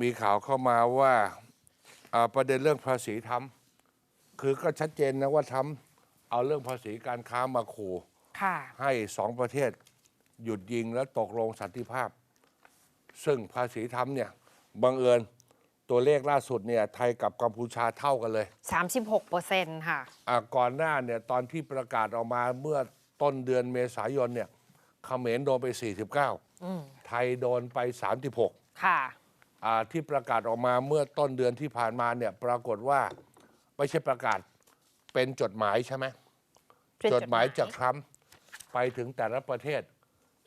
มีข่าวเข้ามาว่าอ่าประเด็นเรื่องภาษีทำคือก็ชัดเจนนะว่าทำเอาเรื่องภาษีการค้ามาขู่ค่ะให้สองประเทศหยุดยิงและตกลงสันติภาพ ซึ่งภาษีทำเนี่ยบังเอิญตัวเลขล่าสุดเนี่ยไทยกับกัมพูชาเท่ากันเลย 36เปอร์เซ็นต์ค่ะอะก่อนหน้าเนี่ยตอนที่ประกาศออกมาเมื่อต้นเดือนเมษายนเนี่ยเขมรโดนไป 49 ไทยโดนไป 36 ค่ะอ่า ที่ประกาศออกมาเมื่อต้นเดือนที่ผ่านมาเนี่ยปรากฏว่าไม่ใช่ประกาศเป็นจดหมายใช่ไหมเป็นจจดดหหมามายยจากทรัมป์ไปถึงแต่ละประเทศ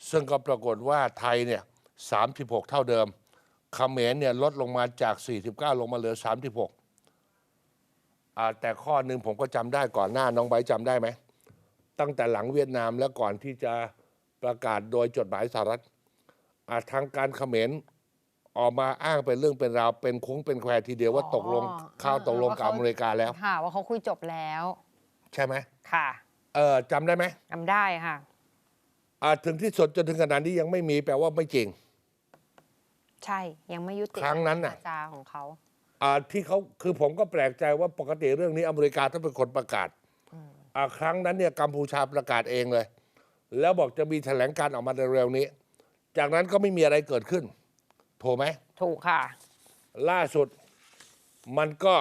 ซึ่งก็ปรากฏว่าไทยเนี่ย36 เท่าเดิมเขมรเนี่ยลดลงมาจาก 49 ลงมาเหลือ 36อ่าแต่ข้อหนึ่งผมก็จำได้ก่อนหน้าน้องใบร์ทจำได้ไหม ตั้งแต่หลังเวียดนามและก่อนที่จะประกาศโดยจดหมายสหรัฐอ่าทางการเขมร ออกมาอ้างเป็นเรื่องเป็นราวเป็นคงเป็นแควทีเดียวว่าตกลงอ๋อข้าวตกลงกับว่าอเขาเมริกาแล้ว ค่ะ ว่าเขาคุยจบแล้ว ใช่ไหมค่ะเออจำได้ไหมจำได้ค่ะอ่าถึงที่สุดจนถึงขนาดนี้ยังไม่มีแปลว่าไม่จริง ใช่ยังไม่ยุติครั้งนั้นน่ะวาจาของเขาอ่าที่เขาคือผมก็แปลกใจว่าปกติเรื่องนี้อเมริกาต้องเป็นคนประกาศอ่าครั้งนั้นเนี่ยกัมพูชาประกาศเองเลย แล้วบอกจะมีแถลงการออกมาในเร็วนี้ จากนั้นก็ไม่มีอะไรเกิดขึ้น ถูกไหม ถูกค่ะ ล่าสุดมันก็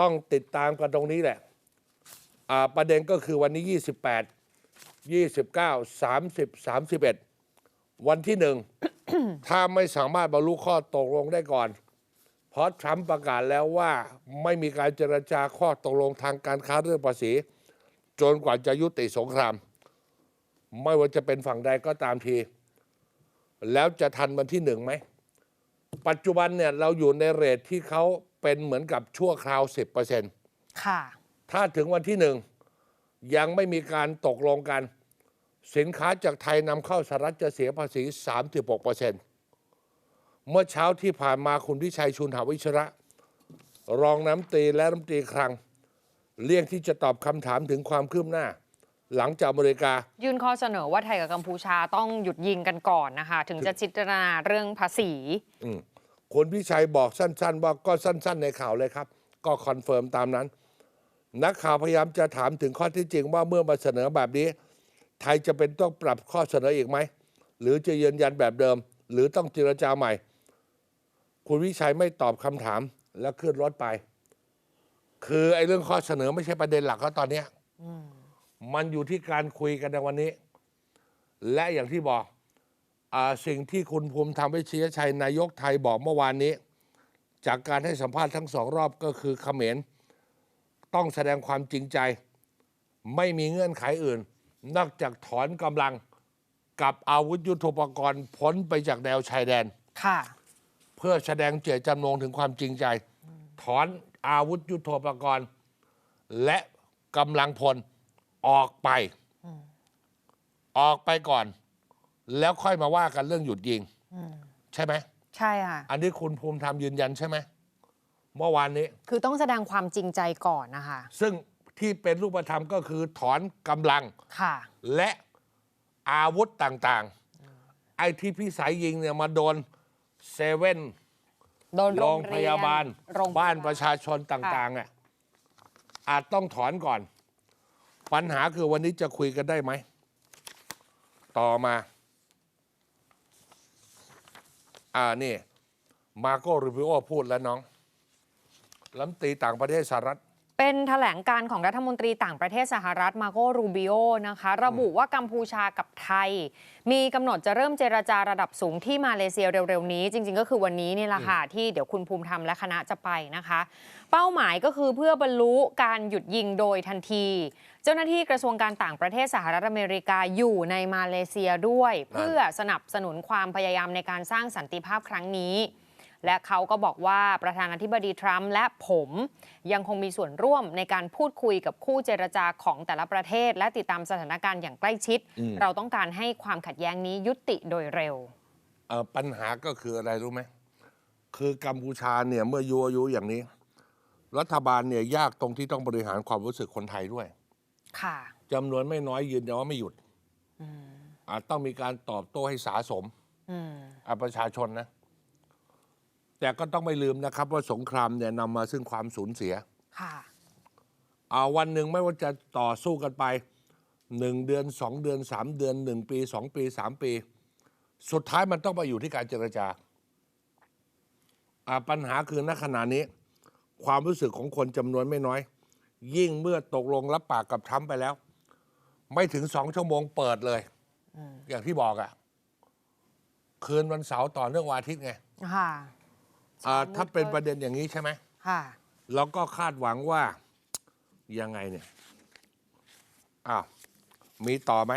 ต้องติดตามกันตรงนี้แหละอ่าประเด็นก็คือวันนี้ 28 29 30 31 วันที่หนึ่ง ถ้าไม่สามารถบรรลุข้อตกลงได้ก่อน เพราะทรัมป์ประกาศแล้วว่าไม่มีการเจรจาข้อตกลงทางการค้าเรื่องภาษี จนกว่าจะยุติสงคราม ไม่ว่าจะเป็นฝั่งใดก็ตามที แล้วจะทันวันที่หนึ่งไหม ปัจจุบันเนี่ยเราอยู่ในเรทที่เขาเป็นเหมือนกับชั่วคราว10%ค่ะ ถ้าถึงวันที่หนึ่งยังไม่มีการตกลงกัน สินค้าจากไทยนำเข้าสหรัฐจะเสียภาษี 36%เมื่อเช้าที่ผ่านมาคุณวิชัยชุนหาวิชระ รองน้ำตรีและน้ำตรีคลัง เลี่ยงที่จะตอบคำถามถึงความคืบหน้า หลังจากอเมริกา ยื่นข้อเสนอว่าไทยกับกัมพูชาต้องหยุดยิงกันก่อนนะคะ ถึงจะจิตรนาเรื่องภาษีคุณพิชัยบอกสั้น ๆ ว่าก็สั้น ๆ ในข่าวเลยครับ ก็คอนเฟิร์มตามนั้น นักข่าวพยายามจะถามถึงข้อที่จริงว่าเมื่อมาเสนอแบบนี้ ไทยจะเป็นต้องปรับข้อเสนออีกไหม หรือจะยืนยันแบบเดิม หรือต้องเจรจาใหม่ คุณวิชัยไม่ตอบคำถามแล้วขึ้นรถไป คือไอ้เรื่องข้อเสนอไม่ใช่ประเด็นหลักแล้วตอนเนี้ย มันอยู่ที่การคุยกันในวันนี้ และอย่างที่บอกอ่าสิ่งที่คุณภูมิธรรมเวชยชัยนายกไทยบอกเมื่อวานนี้ จากการให้สัมภาษณ์ทั้งสองรอบก็คือเขมรต้องแสดงความจริงใจ ไม่มีเงื่อนไขอื่น นอกจากถอนกำลังกับอาวุธยุทโธปกรณ์พ้นไปจากแนวชายแดนค่ะ เพื่อแสดงเจตจำนงถึงความจริงใจ ถอนอาวุธยุทโธปกรณ์ และกำลังพล ออกไป ออกไปก่อน แล้วค่อยมาว่ากันเรื่องหยุดยิงใช่ไหมใช่ค่ะ อันนี้คุณภูมิธรรมยืนยันใช่ไหมเมื่อวานนี้ คือต้องแสดงความจริงใจก่อนนะคะ ซึ่งที่เป็นรูปธรรมก็คือถอนกำลังค่ะ และอาวุธต่างๆ ไอ้ที่พี่สายยิงเนี่ยมาโดนเซเว่นโดนโรงพยาบาลโรงพยบ้านประชาชนต่างๆอะอาจต้องถอนก่อน ปัญหาคือวันนี้จะคุยกันได้ไหม ต่อมา อ่านี่ มาโกรูบิโอพูดแล้วน้องลำตีต่างประเทศสหรัฐ เป็นแถลงการของรัฐมนตรีต่างประเทศสหรัฐมาโกรูบิโอนะคะ ระบุว่ากัมพูชากับไทย มีกำหนดจะเริ่มเจรจาระดับสูงที่มาเลเซียเร็วๆนี้ จริง ๆ ก็คือวันนี้นี่แหละค่ะที่เดี๋ยวคุณภูมิธรรมและคณะจะไปนะคะ เป้าหมายก็คือเพื่อบรรลุการหยุดยิงโดยทันที เจ้าหน้าที่กระทรวงการต่างประเทศสหรัฐอเมริกาอยู่ในมาเลเซียด้วย เพื่อสนับสนุนความพยายามในการสร้างสันติภาพครั้งนี้ และเขาก็บอกว่าประธานาธิบดีทรัมป์และผมยังคงมีส่วนร่วมในการพูดคุยกับคู่เจรจาของแต่ละประเทศ และติดตามสถานการณ์อย่างใกล้ชิดอืมเราต้องการให้ความขัดแย้งนี้ยุติโดยเร็วเอ่อปัญหาก็คืออะไรรู้ไหมคือกัมพูชาเนี่ยเมื่อยูอายุอย่างนี้ รัฐบาลเนี่ยยากตรงที่ต้องบริหารความรู้สึกคนไทยด้วย ค่ะจำนวนไม่น้อยยืนยันว่าไม่หยุดอาจต้องมีการตอบโต้ให้สาสมอืมอะประชาชนนะ แต่ก็ต้องไม่ลืมนะครับ ว่าสงครามเนี่ยนำมาซึ่งความสูญเสียค่ะอ่าวันหนึ่งไม่ว่าจะต่อสู้กันไปหนึ่งเดือนสองเดือนสามเดือนหนึ่งปีสองปีสามปี สุดท้ายมันต้องไปอยู่ที่การเจรจาอ่าปัญหาคือณขณะนี้ ความรู้สึกของคนจำนวนไม่น้อย ยิ่งเมื่อตกลงรับปากกับทรัมป์ไปแล้ว ไม่ถึงสองชั่วโมงเปิดเลยอย่างที่บอกอะ่ะ คืนวันเสาร์ต่อเนื่องวันอาทิตย์ไงค่ะ อ่าเช้ามืดถ้าเป็นก็ประเด็นอย่างนี้ใช่ไหมค่ะเราก็คาดหวังว่ายังไงเนี่ยอ้าวมีต่อไหม